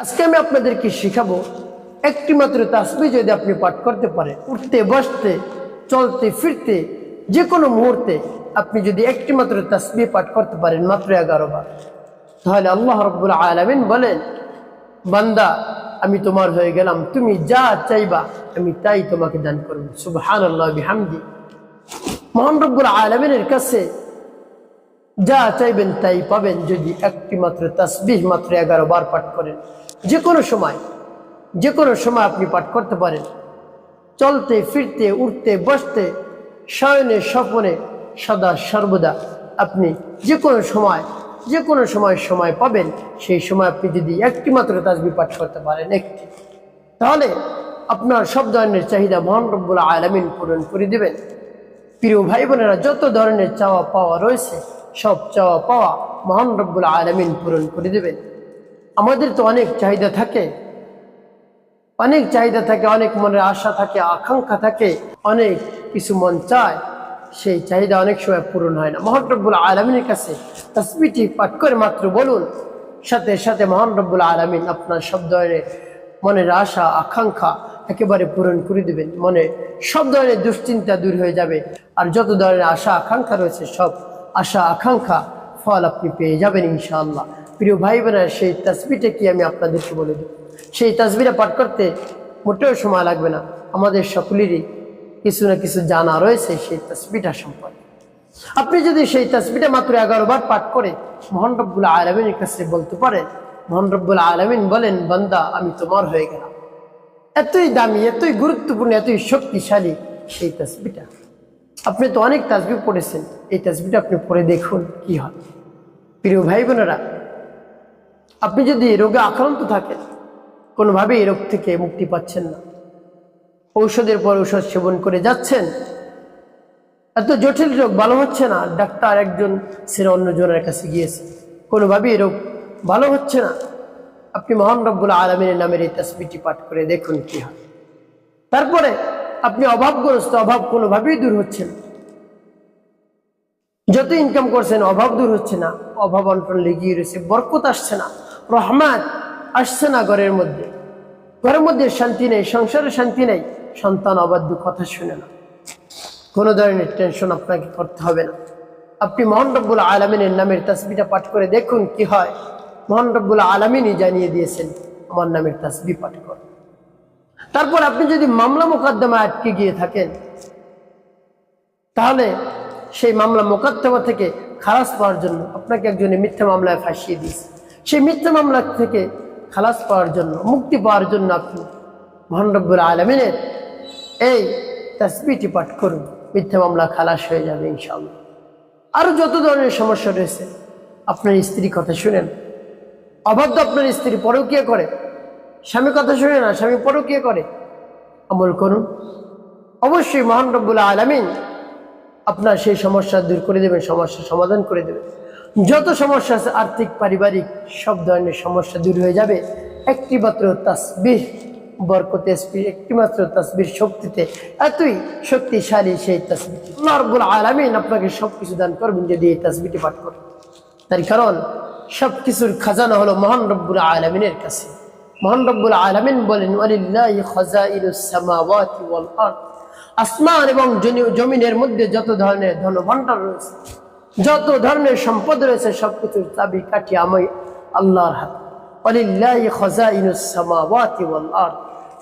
আজকে আমি আপনাদেরকে শিখাবো একটি মাত্র তাসবি যদি আপনি পাঠ করতে পারেন। উঠতে, বসতে, চলতে, ফিরতে যে কোনো মুহূর্তে আপনি যদি একটি মাত্র তাসবি পাঠ করতে পারেন মাত্র এগারো বার। তাহলে আল্লাহ রব্বুল আলমিন বলেন, বান্দা, আমি তোমার হয়ে গেলাম, তুমি যা চাইবা আমি তাই তোমাকে দান করব। সুবহান আল্লাহ বিহামদি। মোহান রব্বুল আলমিনের কাছে যা চাইবেন তাই পাবেন যদি একটি মাত্র তাসবিহ মাত্র এগারো বার পাঠ করেন। যে কোনো সময়, যে কোনো সময় আপনি পাঠ করতে পারেন। চলতে, ফিরতে, উঠতে, বসতে, শয়নে, স্বপনে সদা সর্বদা আপনি যে কোনো সময়, যে কোনো সময় সময় পাবেন। সেই সময় আপনি যদি একটি মাত্র তাসবি পাঠ করতে পারেন একটি, তাহলে আপনার সব ধরনের চাহিদা মহান রব্বুল আলমিন পূরণ করে দেবেন। প্রিয় ভাই বোনেরা যত ধরনের চাওয়া পাওয়া রয়েছে সব চাওয়া পাওয়া মহান রব্বুল আলমিন পূরণ করে দেবেন। আমাদের তো অনেক চাহিদা থাকে। অনেক চাহিদা থাকে, অনেক মনের আশা থাকে, আকাঙ্ক্ষা থাকে, অনেক কিছু মন চায়, সেই চাহিদা অনেক সময় পূরণ হয় না। মহান রব্বুল আলমিনের কাছে তসবিটি পাঠ করে মাত্র বলুন, সাথে সাথে মহান রব্বুল আলমিন আপনার সব ধরনের মনের আশা, আকাঙ্ক্ষা একেবারে পূরণ করে দেবেন। মনে সব ধরনের দুশ্চিন্তা দূর হয়ে যাবে, আর যত ধরনের আশা, আকাঙ্ক্ষা রয়েছে সব আশা, আকাঙ্ক্ষা, ফল আপনি পেয়ে যাবেন ইনশাআল্লাহ। প্রিয় ভাই বোনেরা সেই তসবিটা কি আমি আপনাদেরকে বলে দিই সেই তসবিটা পাঠ করতে মোটেও সময় লাগবে না। আমাদের সকলেরই কিছু না কিছু জানা রয়েছে সেই তসবিটা সম্পর্কে। আপনি যদি সেই তসবিটা মাত্র এগারো বার পাঠ করে মোহন রব্বুল আলমিনের কাছে বলতে পারেন, মোহন রব্বুল আলমিন বলেন, বান্দা, আমি তোমার হয়ে গেলাম। এতই দামি, এতই গুরুত্বপূর্ণ, এতই শক্তিশালী সেই তসবিটা আপনি তো অনেক তাসবি পড়েছেন। এই তাসবিটা আপনি পড়ে দেখুন কি হয়। প্রিয় ভাই বোনেরা, আপনি যদি রোগে আক্রান্ত থাকেন কোনোভাবে এই রোগ থেকে মুক্তি পাচ্ছেন না। ঔষধের পর ঔষধ সেবন করে যাচ্ছেন, এত জটিল রোগ ভালো হচ্ছে না। ডাক্তার একজন সেরা অন্যজনের কাছে গিয়েছে, কোনোভাবেই রোগ ভালো হচ্ছে না। আপনি মহান রব্বুল আলমিনের নামের এই তসবিটি পাঠ করে দেখুন কি হয়। তারপরে আপনি অভাবগ্রস্ত, অভাব কোনোভাবেই দূর হচ্ছে না। যত ইনকাম করছেন, অভাব দূর হচ্ছে না। অভাব অন্টন লেগিয়ে রয়েছে, বরকত আসছে না, রহমাত আসছে না ঘরের মধ্যে। ঘরের মধ্যে শান্তি নেই, সংসারে শান্তি নেই, সন্তান অবাধ্য কথা শুনে না। কোনো ধরনের টেনশন আপনাকে করতে হবে না। আপনি মোহন রব্বুল আলমিনের নামের তাসবিটা পাঠ করে দেখুন কি হয়। মোহন রব্বুল আলমিনই জানিয়ে দিয়েছেন, আমার নামের তাসবি পাঠ কর তারপর আপনি যদি মামলা মোকদ্দমা আটকে গিয়ে থাকেন, তাহলে সেই মামলা মোকদ্দমা থেকে খালাস পাওয়ার জন্য আপনাকে একজনে মিথ্যা মামলায় ফাঁসিয়ে দিয়েছে। সেই মিথ্যা মামলা থেকে খালাস পাওয়ার জন্য, মুক্তি পাওয়ার জন্য আপনি মোহন রব্বুল আলমিনের এই তাসবিটি পাঠ করুন। মিথ্যা মামলা খালাস হয়ে যাবে ইনশাআল্লাহ। আরও যত ধরনের সমস্যা রয়েছে, আপনার স্ত্রী কথা শুনেন। অবাধ্য আপনার স্ত্রী পরেও কে করে। স্বামী কথা শুনে না, স্বামী পরকীয়া করে। আমল করুন। অবশ্যই মহান রব্বুল আলমিন আপনার সেই সমস্যা দূর করে দেবেন, সমস্যার সমাধান করে দেবেন। যত সমস্যা আছে, আর্থিক, পারিবারিক, সব ধরনের সমস্যা দূর হয়ে যাবে। একটি মাত্র তাসবিহ, বরকতে একটিমাত্র তাসবির শক্তিতে, এতই শক্তিশালী সেই তাসবির রব্বুল আলমিন আপনাকে সব কিছু দান করবেন যদি এই তাসবিটি পাঠ করেন। তার কারণ সব কিছুর খাজানা হলো মহান রব্বুল আলমিনের কাছে। মহান রব্বুল আলমিন বলেন আসমান এবং জমিনের মধ্যে যত ধরনের ধনভাণ্ডার রয়েছে, যত ধরনের সম্পদ রয়েছে, সবকিছুর চাবি কাঠি আমি আল্লাহর হাত। অলিল্লাহি খাজাইনুস সামাওয়াতি ওয়াল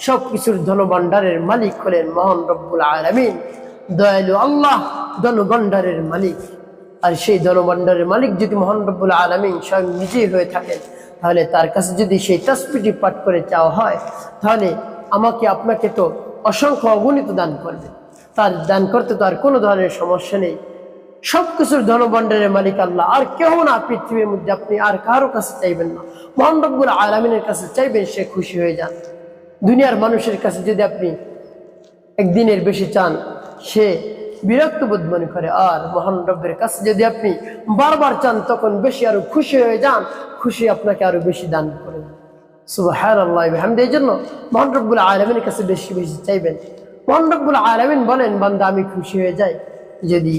সব কিছুর ধনভাণ্ডারের মালিক হলেন মহান রব্বুল আলামিন। দয়ালু আল্লাহ ধনভাণ্ডারের মালিক। আর সেই ধনভাণ্ডারের মালিক যদি মহান রব্বুল আলামিন স্বয়ং নিজেই হয়ে থাকেন তাহলে তার কাছে যদি সেই তসবিটি পাঠ করে চাওয়া হয়, তাহলে আমাকে, আপনাকে তো অসংখ্য অগণিত দান করবে। তার দান করতে তো আর কোনো ধরনের সমস্যা নেই। সব কিছুর ধনভাণ্ডারের মালিক আল্লাহ। আর কেউ না পৃথিবীর মধ্যে আপনি আর কারও কাছে চাইবেন না। মহান রব্বুল আলমিনের কাছে চাইবেন সে খুশি হয়ে যান দুনিয়ার মানুষের কাছে যদি আপনি একদিনের বেশি চান, সে বিরক্ত বোধ মনে করে, আর মহান রব্বের কাছে যদি আপনি বারবার চান, তখন বেশি আরও খুশি হয়ে যান, খুশি আপনাকে আরও বেশি দান করে সুবাহান আল্লাহ হামদ এই জন্য মহান রব্বুল আলমিনের কাছে বেশি বেশি চাইবেন। মহান রব্বুল আলমিন বলেন, বান্দা, আমি খুশি হয়ে যাই যদি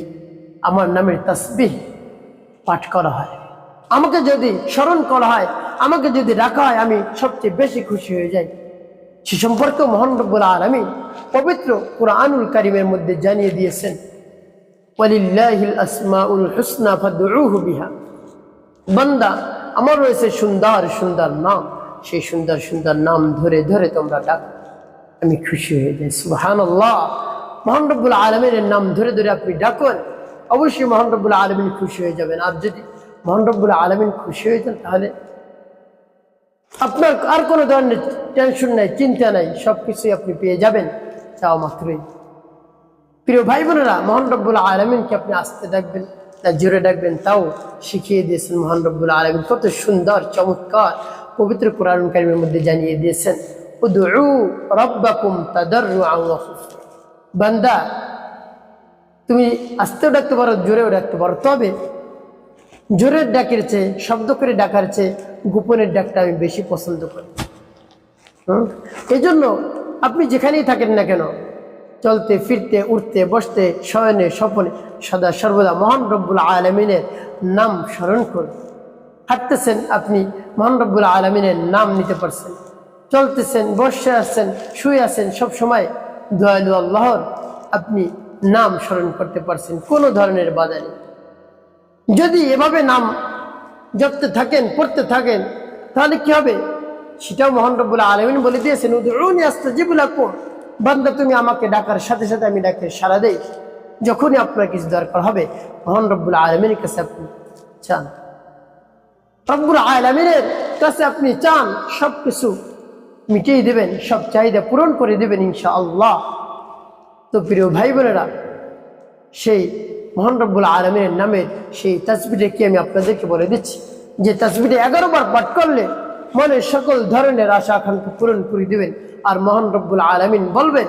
আমার নামের তসবিহ পাঠ করা হয়। আমাকে যদি স্মরণ করা হয়, আমাকে যদি রাখা হয়, আমি সবচেয়ে বেশি খুশি হয়ে যাই। সে সম্পর্কে মোহন রব্বুল আলমী পবিত্র কোরআনুল কারিমের মধ্যে জানিয়ে দিয়েছেন, ওয়ালিল্লাহিল আসমাউল বান্দা, আমার রয়েছে সুন্দর সুন্দর নাম। সেই সুন্দর সুন্দর নাম ধরে ধরে তোমরা ডাক। আমি খুশি হয়ে যাই। সুবাহান আল্লাহ আলমের নাম ধরে ধরে আপনি ডাকুন। অবশ্যই মোহান আলমিন খুশি হয়ে যাবেন। আর যদি মোহান আলমিন খুশি হয়ে যান, তাহলে আপনার আর কোনো ধরনের টেনশন নাই, চিন্তা নাই সব কিছুই আপনি পেয়ে যাবেন। চাও মাত্রই প্রিয় ভাই বোনেরা, মোহান রব্বুল আলমিনকে আপনি আসতে ডাকবেন, না জোরে ডাকবেন, তাও শিখিয়ে দিয়েছেন মোহান রব্বুল আলমিন কত সুন্দর, চমৎকার, পবিত্র কোরআন কারিমের মধ্যে জানিয়ে দিয়েছেন। বান্দা, তুমি আস্তেও ডাকতে পারো, জোরেও ডাকতে পারো, তবে জোরের ডাকের চেয়ে, শব্দ করে ডাকার চেয়ে গোপনের ডাকটা আমি বেশি পছন্দ করি? এই জন্য আপনি যেখানেই থাকেন না কেন, চলতে, ফিরতে, উঠতে, বসতে, শয়নে সফলে সদা সর্বদা মহান রব্বুল আলমিনের নাম স্মরণ করুন। হাঁটতেছেন আপনি, মহান রব্বুল আলমিনের নাম নিতে পারছেন। চলতেছেন, বসে আসছেন শুয়ে আছেন, সব সময় দয়ালু আল্লাহর আপনি নাম স্মরণ করতে পারছেন, কোনো ধরনের বাধা নেই। যদি এভাবে নাম জপতে থাকেন, পড়তে থাকেন, তাহলে কি হবে? সেটাও মোহন রব্বুল আলমিন বলে দিয়েছেন, উদরুনি আস্তাজিবুল আকুম বান্দা, তুমি আমাকে ডাকার সাথে সাথে আমি ডাকে সারা দেই। যখনই আপনার কিছু দরকার হবে, মোহন রব্বুল আলমিনের কাছে আপনি চান। রব্বুল আলমিনের কাছে আপনি চান সব কিছু মিটিয়ে দেবেন, সব চাহিদা পূরণ করে দেবেন ইনশা আল্লাহ তো প্রিয় ভাই বোনেরা, সেই মোহন রব্বুল আলমের নামের সেই তাসবিটা কি আমি আপনাদেরকে বলে দিচ্ছি। যে তাসবিটা এগারো বার পাঠ করলে মনের সকল ধরনের আশা আকাঙ্ক্ষা পূরণ করে দিবেন আর মোহন রব্বুল আলমিন বলবেন,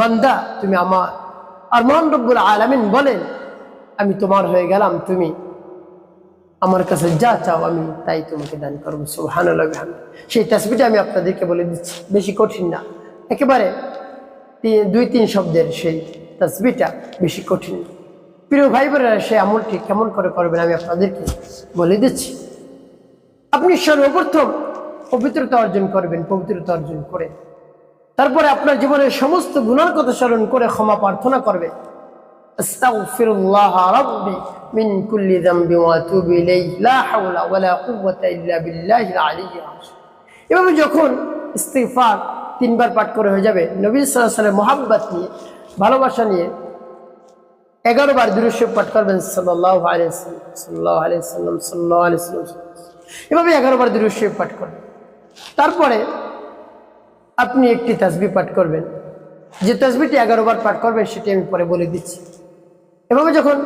বান্দা, তুমি আমার আর মোহন রব্বুল আলমিন বলেন, আমি তোমার হয়ে গেলাম, তুমি আমার কাছে যা চাও আমি তাই তোমাকে দান করব বিহামদিহি। সেই তাসবিটা আমি আপনাদেরকে বলে দিচ্ছি, বেশি কঠিন না একেবারে দুই, তিন শব্দের সেই তাসবিটা বেশি কঠিন। প্রিয় ভাই বোনেরা সেই আমলটি কেমন করে করবেন আমি আপনাদেরকে বলে দিচ্ছি আপনি সর্বপ্রথম পবিত্রতা অর্জন করবেন, পবিত্রতা অর্জন করে। তারপরে আপনার জীবনের সমস্ত গুণার কথা স্মরণ করে ক্ষমা প্রার্থনা করবে এভাবে যখন ইস্তিফার তিনবার পাঠ করে হয়ে যাবে, নবী সাল্লামের মোহাব্বত নিয়ে, ভালোবাসা নিয়ে এগারো বার দূরস্ব পাঠ করবেন সাল্লাহ আলিয়া সাল্লাহ আলিয়া সাল্লাম সাল্লাহ আলিয়া সাল্লাম এভাবে এগারো বার দূরস্ব পাঠ করবেন। তারপরে আপনি একটি তাসবি পাঠ করবেন। যে তাসবিটি এগারো বার পাঠ করবেন, সেটি আমি পরে বলে দিচ্ছি। এভাবে যখন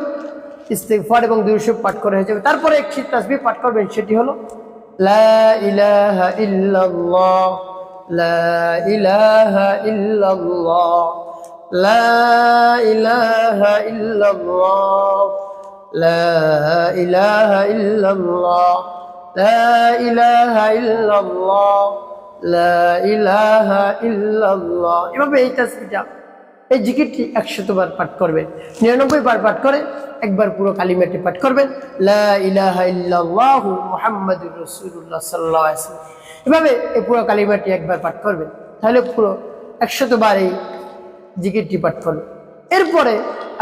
ইস্তেগফার এবং দুরূদ পাঠ করা হয়ে যাবে, তারপরে একটি তাসবিহ পাঠ করবেন, সেটি হলো, লা ইলাহা লা লা লা লা ইলাহা ইল্লাল্লাহ, লা ইলাহা ইল্লাল্লাহ এভাবে এই তাসবিহটা, এই জিকিরটি একশতবার পাঠ করবেন নিরানব্বই বার পাঠ করে, একবার পুরো কালিমাটি পাঠ করবেন লা ইলাহা ইল্লাল্লাহু মুহাম্মাদুর রাসূলুল্লাহ সাল্লাল্লাহু আলাইহি ওয়াসাল্লাম। এভাবে এই পুরো কালিমাটি একবার পাঠ করবেন তাহলে পুরো একশতবার এই জিকিরটি পাঠ করবেন এরপরে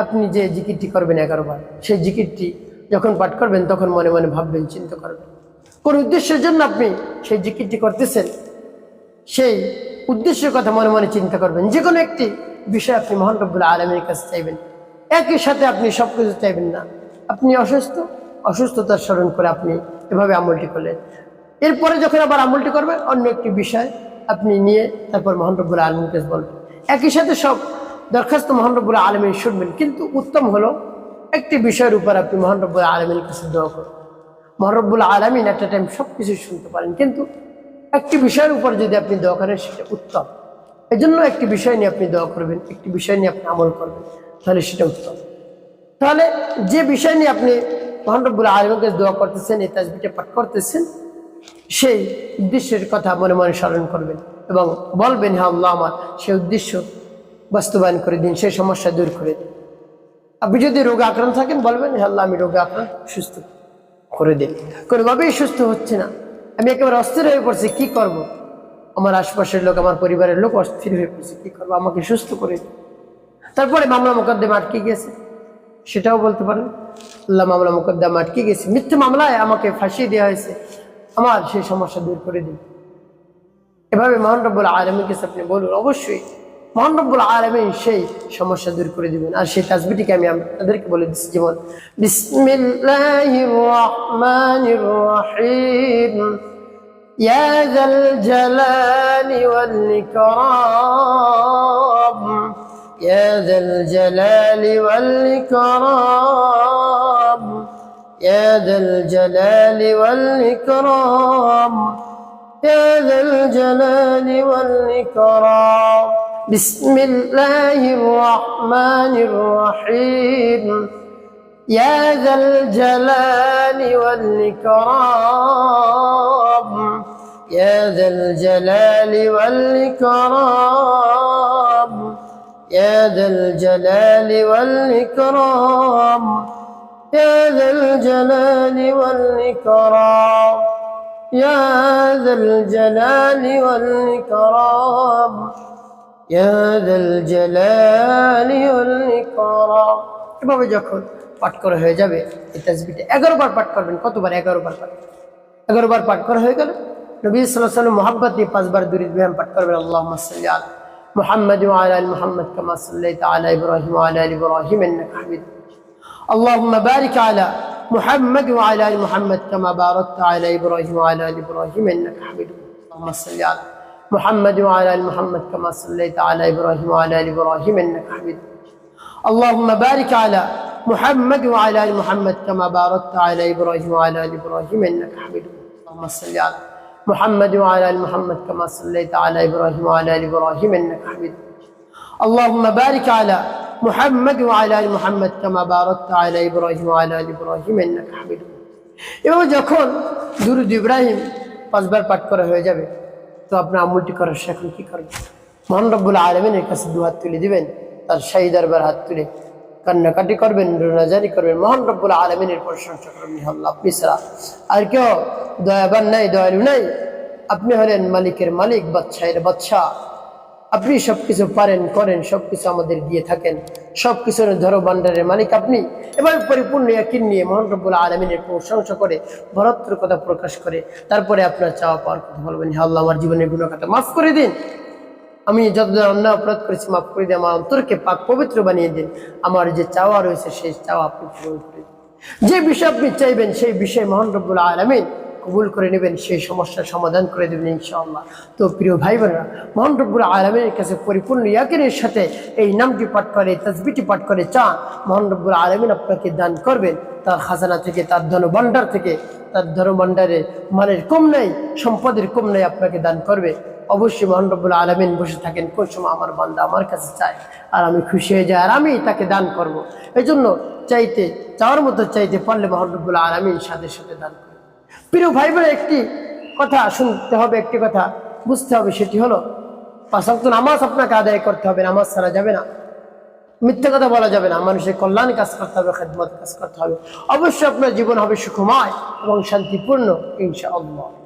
আপনি যে জিকিরটি করবেন এগারো বার, সেই জিকিরটি যখন পাঠ করবেন, তখন মনে মনে ভাববেন, চিন্তা করবেন কোন উদ্দেশ্যের জন্য আপনি সেই জিকিরটি করতেছেন? সেই উদ্দেশ্যের কথা মনে মনে চিন্তা করবেন। যে কোনো একটি বিষয় আপনি মহান রব্বুল আলমীর কাছে চাইবেন। একই সাথে আপনি সব কিছু চাইবেন না। আপনি অসুস্থ অসুস্থতার স্মরণ করে আপনি এভাবে আমলটি করলেন। এরপরে যখন আবার আমলটি করবেন, অন্য একটি বিষয় আপনি নিয়ে তারপর মহান রব্বুল আলমীর কাছে বলবেন। একই সাথে সব দরখাস্ত মহান রব্বুল আলমীর শুনবেন। কিন্তু উত্তম হলো একটি বিষয়ের উপর আপনি মহান রব্বুল আলমীর কাছে দোয়া করুন। মহরব্বুল আলমিন একটা টাইম সব কিছু শুনতে পারেন। কিন্তু একটি বিষয়ের উপর যদি আপনি দোয়া করেন, সেটা উত্তম। এই জন্য একটি বিষয় নিয়ে আপনি দোয়া করবেন, একটি বিষয় নিয়ে আপনি আমল করবেন, তাহলে সেটা উত্তম। তাহলে যে বিষয় নিয়ে আপনি মহানরব্বুল আলমকে দোয়া করতেছেন, এই তাজবিটা পাঠ করতেছেন, সেই উদ্দেশ্যের কথা মনে মনে স্মরণ করবেন এবং বলবেন হ্যাঁ আল্লাহ, আমার সেই উদ্দেশ্য বাস্তবায়ন করে দিন, সেই সমস্যা দূর করে দিন। আপনি যদি রোগে আক্রান্ত থাকেন, বলবেন হ্যাঁ আল্লাহ, আমি রোগে আক্রান্ত, সুস্থ। করে দিন। কোনোভাবেই সুস্থ হচ্ছে না। আমি একেবারে অস্থির হয়ে পড়ছি, কি করব। আমার আশপাশের লোক, আমার পরিবারের লোক অস্থির হয়ে পড়ছে, কি করব? আমাকে সুস্থ করে তারপরে মামলা মোকদ্দমা আটকে গেছে। সেটাও বলতে পারেন। আল্লাহ মামলা মোকদ্দমা আটকে গেছে। মিথ্যে মামলায় আমাকে ফাঁসিয়ে দেওয়া হয়েছে। আমার সেই সমস্যা দূর করে দিন। এভাবে মহান কাছে আপনি বলুন, অবশ্যই মহান রব্বুল আলমী সেই সমস্যা দূর করে দিবেন আর সেই তাজবিটিকে আমি আপনাদেরকে বলে দিচ্ছি যেমন বিসমিল্লাহির রহমানির রহিম يا ذا الجلال والإكرام بسم الله الرحمن الرحيم. يا ذا الجلال والإكرام. يا ذا الجلال والإكرام. يا ذا الجلال والإكرام. يا ذا الجلال والإكرام. يا ذا الجلال والإكرام. এভাবে যখন পাঠ করা হয়ে যাবে এই তাসবিটা এগারো বার পাঠ করবেন কতবার এগারো বার পাঠ এগারো বার পাঠ করা হয়ে গেল নবী সাল্লাহ সাল্লাম মোহাম্মত নিয়ে পাঁচবার দুরিদ বিহান পাঠ করবেন আল্লাহ সাল্লি আলা محمد وعلى ال محمد كما صليت على ابراهيم وعلى ال ابراهيم انك حميد اللهم بارك على محمد وعلى ال محمد كما باركت على ابراهيم وعلى ال ابراهيم انك حميد اللهم صل على محمد وعلى ال محمد كما صليت على ابراهيم وعلى ال ابراهيم انك حميد اللهم بارك على محمد وعلى ال محمد كما باركت على ابراهيم وعلى ال ابراهيم انك حميد اللهم صل على محمد وعلى ال محمد كما صليت على ابراهيم وعلى ال ابراهيم انك حميد اللهم بارك على محمد وعلى ال محمد كما باركت على ابراهيم وعلى ال ابراهيم انك حميد এবার যখন দুরুদ ইব্রাহিম পাঁচবার পাঠ করা হয়ে যাবে তো আপনি আমলটি করার সে এখন কি করবেন মহান আলমিনের কাছে দু হাত তুলে দিবেন, তার শাহী দরবার হাত তুলে কান্নাকাটি করবেন রোনাজারি করবেন, মহান রব্বুল আলমিনের প্রশংসা করবেন আল্লাহ আপনি ছাড়া আর কেউ দয়াবান নাই, দয়ালু নাই। আপনি হলেন মালিকের মালিক, বাদশাহের বাদশাহ। আপনি সবকিছু পারেন, করেন, সবকিছু আমাদের দিয়ে থাকেন। সবকিছুর ধরো ভান্ডারের মালিক আপনি। এবার পরিপূর্ণ একিন নিয়ে মোহন রব্বুল আলমিনের প্রশংসা করে, ভরত্র কথা প্রকাশ করে, তারপরে আপনার চাওয়া পাওয়ার কথা বলবেন আল্লাহ, আমার জীবনের গুণখাতা মাফ করে দিন। আমি যতদিন অন্যায় অপরাধ করেছি, মাফ করে দিন আমার অন্তরকে পাক পবিত্র বানিয়ে দিন। আমার যে চাওয়া রয়েছে, সেই চাওয়া আপনি পূরণ করে যে বিষয় আপনি চাইবেন, সেই বিষয়ে মোহন রব্বুল আলমিন কবুল করে নেবেন, সেই সমস্যার সমাধান করে দেবেন ইনশাআল্লাহ। তো প্রিয় ভাই বোনেরা মোহন আলমের কাছে পরিপূর্ণ ইয়াকিনের সাথে এই নামটি পাঠ করে তসবিটি পাঠ করে চান মোহন আলমিন আপনাকে দান করবেন। তার খাজানা থেকে, তার ধনভাণ্ডার থেকে, তার ধনভাণ্ডারে মানের কম নেই, সম্পদের কম নেই আপনাকে দান করবে। অবশ্যই মোহন আলমিন বসে থাকেন, কোন সময় আমার বান্দা আমার কাছে চায়, আর আমি খুশি হয়ে যাই, আর আমি তাকে দান করব। এই জন্য চাইতে, চাওয়ার মতো চাইতে পারলে মোহন আলমিন সাথে সাথে দান করবে প্রিয় ভাই একটি কথা শুনতে হবে, একটি কথা বুঝতে হবে, সেটি হলো পাশাপাশি নামাজ আপনাকে আদায় করতে হবে, নামাজ ছাড়া যাবে না। মিথ্যে কথা বলা যাবে না, মানুষের কল্যাণ কাজ করতে হবে, খেদমত কাজ করতে হবে। অবশ্যই আপনার জীবন হবে সুখময় এবং শান্তিপূর্ণ, ইনশাআল্লাহ।